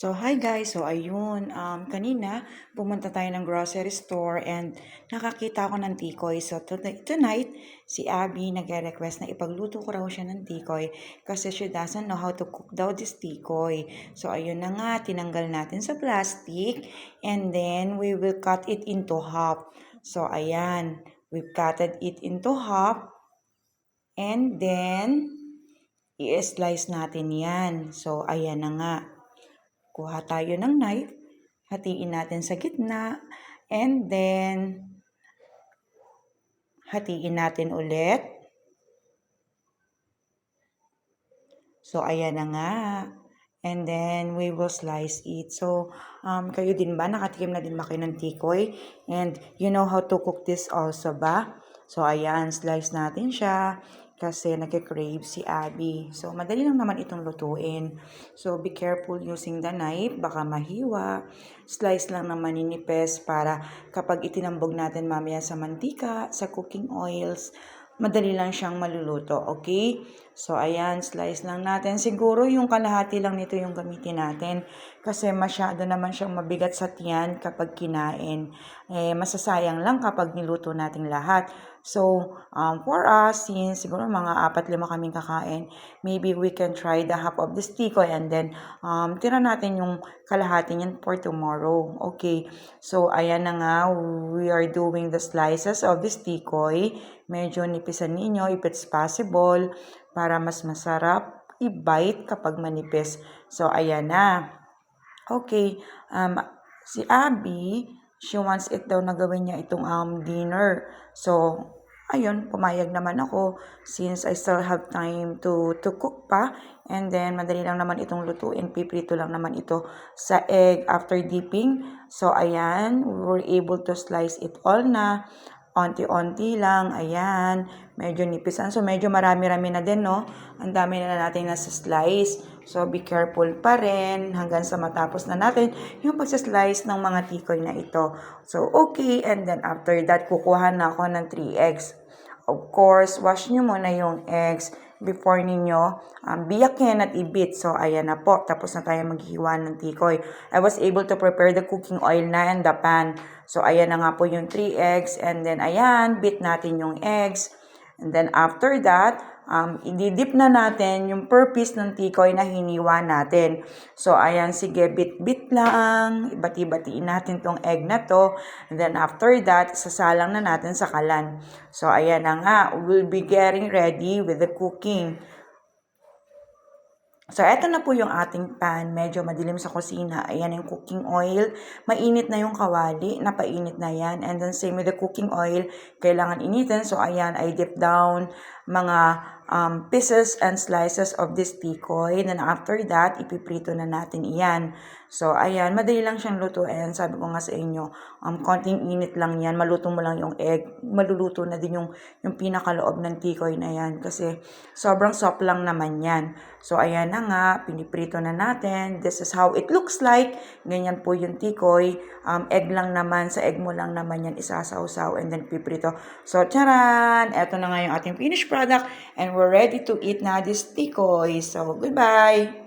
So, hi guys. So, ayun. Um, kanina, pumunta tayo ng grocery store and nakakita ako ng tikoy. So, tonight, si Abby nagre-request na ipagluto ko raw siya ng tikoy kasi she doesn't know how to cook daw this tikoy. So, ayun na nga. Tinanggal natin sa plastic and then we will cut it into half. So, ayan. We've cutted it into half and then i-slice natin yan. So, ayan na nga. Kuha tayo ng knife, hatiin natin sa gitna, and then hatiin natin ulit. So, ayan na nga. And then, we will slice it. So, um, kayo din ba? Nakatikim na din ba kayo ng tikoy? And you know how to cook this also ba? So, ayan, slice natin siya kasi nagke-crave si Abby. So, madali lang naman itong lutuin. So, be careful using the knife. Baka mahiwa. Slice lang naman ninipes para kapag itinambog natin mamaya sa mantika, sa cooking oils, madali lang siyang maluluto. Okay? So, ayan, slice lang natin. Siguro yung kalahati lang nito yung gamitin natin kasi masyado naman siyang mabigat sa tiyan kapag kinain. Eh, masasayang lang kapag niluto natin lahat. So, um, for us, since siguro mga apat lima kaming kakain, maybe we can try the half of this tikoy and then um, tira natin yung kalahati niyan for tomorrow. Okay. So, ayan na nga, we are doing the slices of this tikoy. Medyo nipisan ninyo if it's possible para mas masarap i-bite kapag manipis. So, ayan na. Okay. Um, si Abby, she wants it daw na gawin niya itong um, dinner. So, ayun, pumayag naman ako since I still have time to, to cook pa. And then, madali lang naman itong lutuin. Piprito lang naman ito sa egg after dipping. So, ayan, we were able to slice it all na. Onti-onti lang, ayan, medyo nipisan. So, medyo marami-rami na din, no? Ang dami na natin nasa slice. So, be careful pa rin hanggang sa matapos na natin yung pagsaslice ng mga tikoy na ito. So, okay. And then, after that, kukuha na ako ng 3 eggs. Of course, wash nyo muna yung eggs before ninyo um, biyakin at ibit. So, ayan na po. Tapos na tayo maghiwa ng tikoy. I was able to prepare the cooking oil na and the pan. So, ayan na nga po yung 3 eggs. And then, ayan, bit natin yung eggs. And then, after that, um, ididip na natin yung per piece ng tikoy na hiniwa natin. So, ayan, sige, bit-bit lang. Ibati-batiin natin tong egg na to. And then, after that, sasalang na natin sa kalan. So, ayan na nga. We'll be getting ready with the cooking. So, eto na po yung ating pan. Medyo madilim sa kusina. Ayan yung cooking oil. Mainit na yung kawali. Napainit na yan. And then, same with the cooking oil. Kailangan initin. So, ayan, I dip down mga um, pieces and slices of this tikoy. Then, after that, ipiprito na natin iyan. So, ayan, madali lang siyang lutuin. Sabi ko nga sa inyo, um, konting init lang yan. Maluto mo lang yung egg. Maluluto na din yung, yung pinakaloob ng tikoy na yan. Kasi, sobrang soft lang naman yan. So, ayan na nga, piniprito na natin. This is how it looks like. Ganyan po yung tikoy. Um, egg lang naman, sa egg mo lang naman yan isasawsaw and then piprito. So, charan! Eto na nga yung ating finished product and we're ready to eat na this tikoy. So, goodbye!